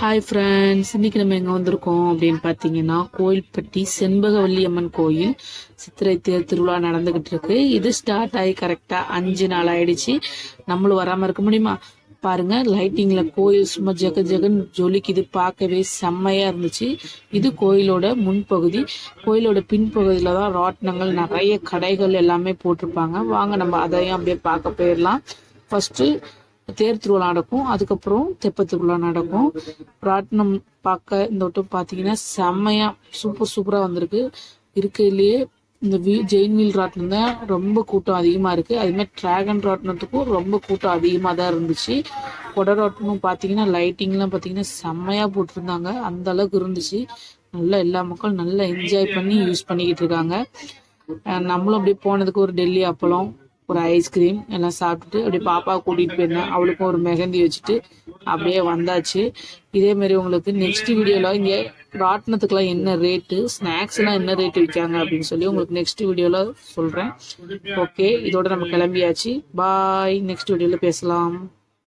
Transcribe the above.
Hi friends இன்னைக்கு நம்ம எங்கே வந்திருக்கோம் அப்படின்னு பார்த்தீங்கன்னா கோயில்பட்டி செண்பகவல்லி அம்மன் கோயில் சித்திரை தேர் திருவிழா நடந்துகிட்டு இருக்கு. இது ஸ்டார்ட் ஆகி கரெக்டாக அஞ்சு நாள் ஆயிடுச்சு. நம்மளும் வராமல் இருக்க முடியுமா? பாருங்க லைட்டிங்ல கோயில் சும்மா ஜெக ஜெகன் ஜொலிக்குது. பார்க்கவே செம்மையா இருந்துச்சு. இது கோயிலோட முன்பகுதி. கோயிலோட பின்பகுதியில தான் ராட்டினங்கள் நிறைய கடைகள் எல்லாமே போட்டிருப்பாங்க. வாங்க நம்ம அதையும் அப்படியே பார்க்க போயிடலாம். ஃபர்ஸ்ட் தேர் திருவிழா நடக்கும். அதுக்கப்புறம் தெப்ப திருவிழா நடக்கும். ராட்டினம் பார்க்க இந்த வட்டம் பார்த்தீங்கன்னா செம்மையா சூப்பர் சூப்பராக வந்திருக்கு. இருக்கையிலேயே இந்த வீ ஜெயின் வீல் ராட்டினம் தான் ரொம்ப கூட்டம் அதிகமாக இருக்குது அதுமாதிரி ட்ராகன் ராட்டினத்துக்கும் ரொம்ப கூட்டம் அதிகமாக தான் இருந்துச்சு. கொடை ராட்டினம் பார்த்தீங்கன்னா லைட்டிங்லாம் பார்த்தீங்கன்னா செம்மையாக போட்டிருந்தாங்க. அந்த அளவுக்கு இருந்துச்சு. நல்லா எல்லா மக்களும் நல்லா என்ஜாய் பண்ணி யூஸ் பண்ணிக்கிட்டு இருக்காங்க. நம்மளும் அப்படியே போனதுக்கு ஒரு டெல்லி அப்பளம். ஒரு ஐஸ்கிரீம் எல்லாம் சாப்பிட்டுட்டு அப்படியே பாப்பாவை கூட்டிகிட்டு போயிருந்தேன் அவளுக்கும் ஒரு மெஹந்தி வச்சுட்டு அப்படியே வந்தாச்சு. இதே மாதிரி உங்களுக்கு நெக்ஸ்ட் வீடியோவில் இங்கே ராட்டினத்துக்குலாம் என்ன ரேட்டு ஸ்நாக்ஸ்லாம் என்ன ரேட்டு விற்காங்க அப்படின்னு சொல்லி உங்களுக்கு நெக்ஸ்ட் வீடியோவில் சொல்கிறேன் ஓகே இதோட நம்ம கிளம்பியாச்சு. பாய் நெக்ஸ்ட் வீடியோவில் பேசலாம்.